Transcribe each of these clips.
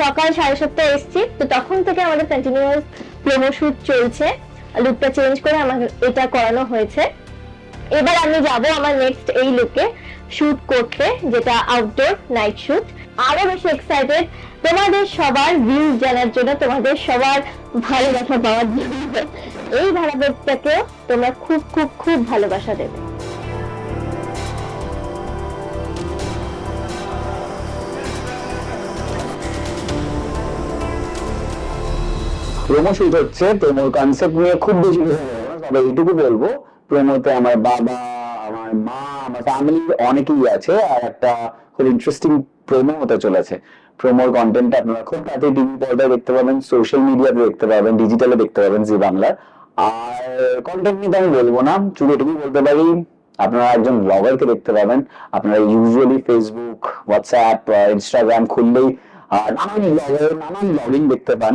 সকাল সাড়ে সাতটা এসছি। তো তখন থেকে আমাদের কন্টিনিউয়াস প্রোমো শুট চলছে। লুকটা চেঞ্জ করে আমাকে এটা করানো হয়েছে। এবার আমি যাব আমার নেক্সট এই লুকে শুট করতে, যেটা আউটডোর নাইট শুট আরও বেশি এক্সাইটেড তোমাদের সবার ভিউজ জানার জন্য, তোমাদের সবার ভালোবাসা পাওয়ার জন্য। এই ধারাবাহিকটাকেও তোমরা খুব খুব খুব ভালোবাসা দেবে। প্রোমো শুট হচ্ছে প্রোমোর কনসেপ্ট নিয়ে খুব বেশি তবে এইটুকু বলব। প্রোমোতে আমার বাবা, আমার মা, আমার ফ্যামিলির অনেকেই আছে, আর একটা খুব ইন্টারেস্টিং প্রোমো হতে চলেছে। প্রোমোর কন্টেন্ট আপনারা খুব তাড়াতাড়ি টিভি পর্দায় দেখতে পাবেন সোশ্যাল মিডিয়াতে দেখতে পাবেন ডিজিটালে দেখতে পাবেন জি বাংলার আর কন্টেন্ট নিয়ে আমি বলব না, শুধু এটুকুই বলতে পারি, আপনারা একজন ব্লগারকে দেখতে পাবেন। আপনারা ইউজুয়ালি ফেসবুক হোয়াটসঅ্যাপ ইনস্টাগ্রাম খুললেই নানান ব্লগার নানান ব্লগিং দেখতে পান।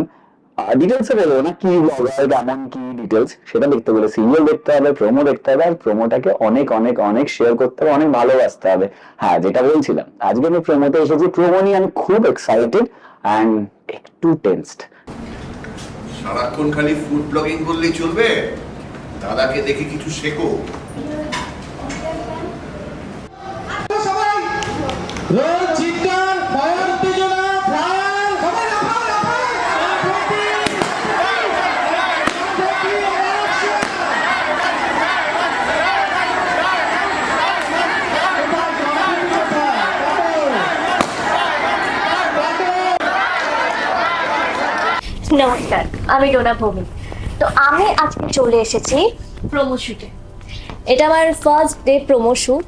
ডিটেলসে বলব না কি ব্লগার কেমন কি ডিটেলস সেটা দেখতে গেলে সিরিয়াল দেখতে হবে প্রোমো দেখতে হবে আর প্রোমোটাকে অনেক অনেক অনেক শেয়ার করতে হবে অনেক ভালোবাসতে হবে। হ্যাঁ যেটা বলছিলাম আজকে আমি প্রোমোতে এসেছি প্রোমো নিয়ে আমি খুব এক্সাইটেড অ্যান্ড একটু টেন্সড সারাক্ষণ খালি ফুড ব্লগিং করলেই চলবে? দাদাকে দেখে কিছু শেখো। রোল নমস্কার আমি ডোনা ভৌমি তো আমি আজকে চলে এসেছি প্রোমো এটা আমার ফার্স্ট ডে প্রোমো শুট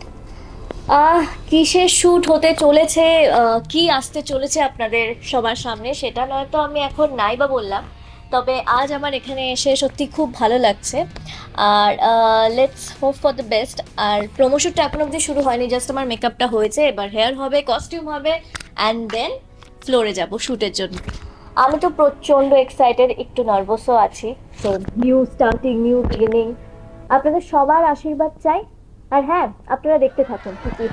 কিসের শুট হতে চলেছে আহ, কি আসতে চলেছে আপনাদের সবার সামনে সেটা নয়তো আমি এখন নাই বা বললাম। তবে আজ আমার এখানে এসে সত্যি খুব ভালো লাগছে। আর let's hope for the best R promo শ্যুটটা এখন অবধি শুরু হয়নি জাস্ট আমার মেকআপটা হয়েছে এবার হেয়ার হবে কস্টিউম হবে অ্যান্ড দেন ফ্লোরে যাব শ্যুটের জন্য। আমি তো প্রচণ্ড এক্সাইটেড একটু নার্ভাসও আছি। তো নিউ স্টার্টিং নিউ বিগিনিং আপনাদের সবার আশীর্বাদ চাই। আর হ্যাঁ আপনারা দেখতে থাকুন হয়।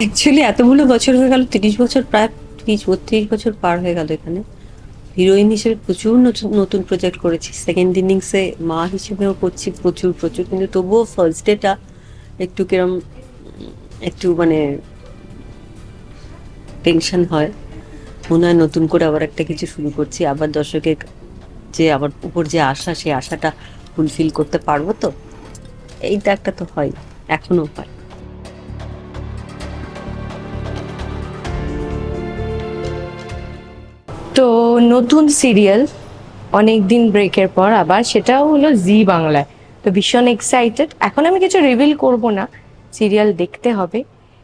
অ্যাকচুয়ালি এতগুলো বছর হয়ে গেল, তিরিশ বছর, প্রায় তিরিশ, বত্রিশ বছর পার হয়ে গেল এখানে। হিরোইন হিসেবে প্রচুর নতুন প্রজেক্ট করেছি। সেকেন্ড ইনিংসে মা হিসেবেও করছি প্রচুর প্রচুর। কিন্তু তবুও ফার্স্ট ডেটা একটু কিরম একটু মানে টেনশন হয়। মনে হয় নতুন করে আবার একটা কিছু শুরু করছি। আবার দর্শকের যে আবার উপর যে আশা, সেই আশাটা ফুলফিল করতে পারব তো? এইটা একটা তো হয়, এখনও হয়। তো নতুন সিরিয়াল অনেক দিন ব্রেকের পর আবার, সেটাও হলো জি বাংলায়। তো ভীষণ এক্সাইটেড এখন আমি কিছু রিভিল করব না। সিরিয়াল দেখতে হবে।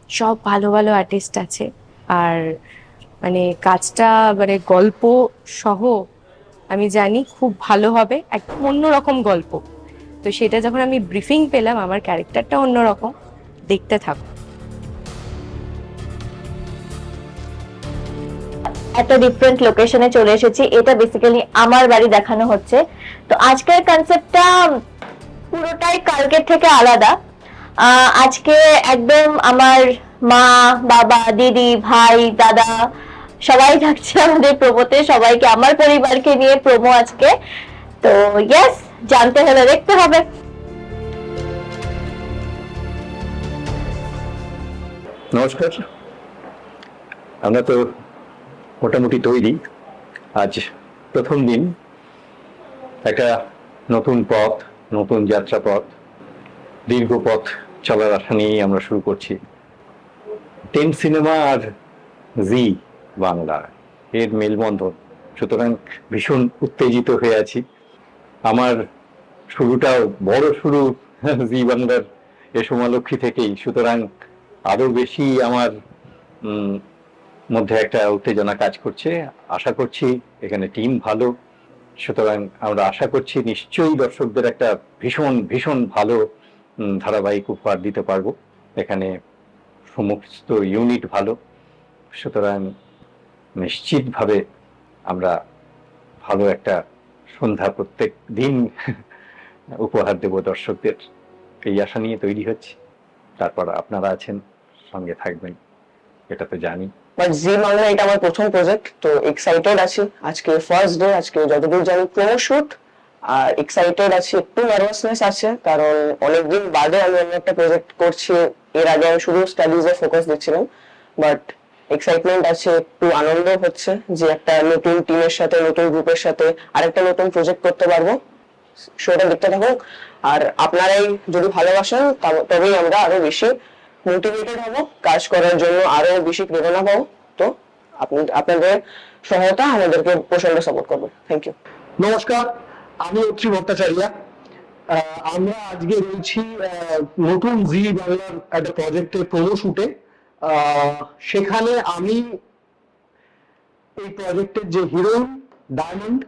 সব ভালো ভালো আর্টিস্ট আছে। আর মানে কাজটা মানে গল্প সহ আমি জানি খুব ভালো হবে, একদম অন্যরকম গল্প। তো সেটা যখন আমি ব্রিফিং পেলাম, আমার ক্যারেক্টারটা অন্যরকম। দেখতে থাকো। একটা ডিফারেন্ট লোকেশনে চলে এসেছি। এটা বেসিক্যালি আমার বাড়ি দেখানো হচ্ছে। তো আজকের কনসেপ্টটা পুরোটাই কালকের থেকে আলাদা। আজকে একদম আমার মা, বাবা, দিদি, ভাই, দাদা, সবাই থাকছে আমাদের প্রোমোতে। সবাইকে, আমার পরিবারকে নিয়ে প্রোমো আজকে। তো ইয়েস জানতে হলে দেখতে হবে। নমস্কার। আমরা তো মোটামুটি তৈরি। আজ প্রথম দিন। একটা নতুন পথ, নতুন যাত্রা পথ দীর্ঘ পথ চলার আশা নিয়েই আমরা শুরু করছি। টেন সিনেমা আর জি বাংলা, এর মেলবন্ধন। সুতরাং ভীষণ উত্তেজিত হয়ে আছি। আমার শুরুটাও বড় শুরু জি বাংলার এ সমালক্ষী থেকেই। সুতরাং আরও বেশি আমার মধ্যে একটা উত্তেজনা কাজ করছে। আশা করছি এখানে টিম ভালো। সুতরাং আমরা আশা করছি নিশ্চয়ই দর্শকদের একটা ভীষণ ভীষণ ভালো ধারাবাহিক উপহার দিতে পারব। এখানে সমস্ত ইউনিট ভালো। সুতরাং নিশ্চিতভাবে আমরা ভালো একটা সন্ধ্যা প্রত্যেক দিন উপহার দেব দর্শকদের। এই আশা নিয়ে তৈরি হচ্ছে। তারপর আপনারা আছেন, সঙ্গে থাকবেন। এটা তো জানি। বাট জি এটা আমার প্রথম প্রজেক্ট তো এক্সাইটেড আছি। আজকে ফার্স্ট ডে আজকে যতদূর জানি প্রোমো শুট আর এক্সাইটেড আছি, একটু নার্ভাসনেস আছে, কারণ অনেকদিন বাদে আমি অন্য একটা প্রজেক্ট করছি, এর আগে আমি শুধু স্টাডিজে ফোকাস দিচ্ছিলাম বাট এক্সাইটমেন্ট আছে, একটু আনন্দ হচ্ছে যে একটা নতুন টিমের সাথে, নতুন গ্রুপের সাথে আরেকটা নতুন প্রজেক্ট করতে পারব শোটা দেখতে থাকুক আর আপনারাই যদি ভালোবাসেন তবেই আমরা আরও বেশি মোটিভেটেড হব, কাজ করার জন্য আরও বেশি প্রেরণা পাবো। তো আপনাদের সহায়তা আমাদেরকে প্রচণ্ড সাপোর্ট করবে থ্যাংক ইউ নমস্কার। আমি অত্রি ভট্টাচার্য। আহ, আমরা আজকে রয়েছি আহ, নতুন জি বাংলার একটা প্রজেক্টের প্রোমো শুটে সেখানে আমি এই প্রজেক্টের যে হিরোইন ডায়মন্ড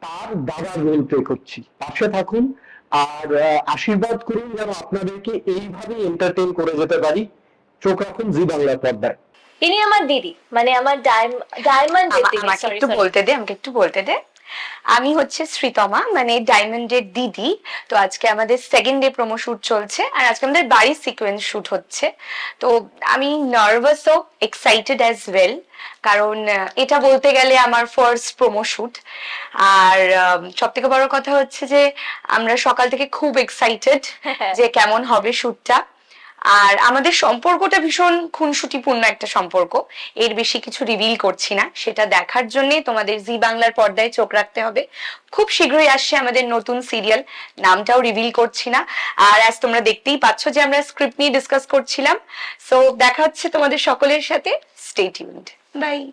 তার দাদার রোল প্লে করছি। পাশে থাকুন আর আহ, আশীর্বাদ করুন যেন আপনাদেরকে এইভাবে এন্টারটেইন করে যেতে পারি। চোখ রাখুন জি বাংলার পর্দায়। ইনি আমার দিদি মানে আমার ডায়মন্ড আমা- আমাকে একটু বলতে দে আমাকে একটু বলতে দে। আমি হচ্ছে শ্রীতমা মানে ডায়মন্ডের দিদি। তো আজকে আমাদের সেকেন্ড ডে প্রোমো শুট চলছে আর আজকে আমাদের বাড়ির সিকোয়েন্স শুট হচ্ছে। তো আমি নার্ভাসও এক্সাইটেড অ্যাজ ওয়েল কারণ এটা বলতে গেলে আমার ফার্স্ট প্রোমো শুট আর সব থেকে বড় কথা হচ্ছে যে আমরা সকাল থেকে খুব এক্সাইটেড যে কেমন হবে শুটটা আর আমাদের সম্পর্কটা ভীষণ খুনসুটিপূর্ণ একটা সম্পর্ক। এর বেশি কিছু রিভিল করছি না। সেটা দেখার জন্য তোমাদের জি বাংলার পর্দায় চোখ রাখতে হবে। খুব শীঘ্রই আসছে আমাদের নতুন সিরিয়াল নামটাও রিভিল করছি না। আর আজ তোমরা দেখতেই পাচ্ছ যে আমরা স্ক্রিপ্ট নিয়ে ডিসকাস করছিলাম। সো দেখা হচ্ছে তোমাদের সকলের সাথে। Stay tuned by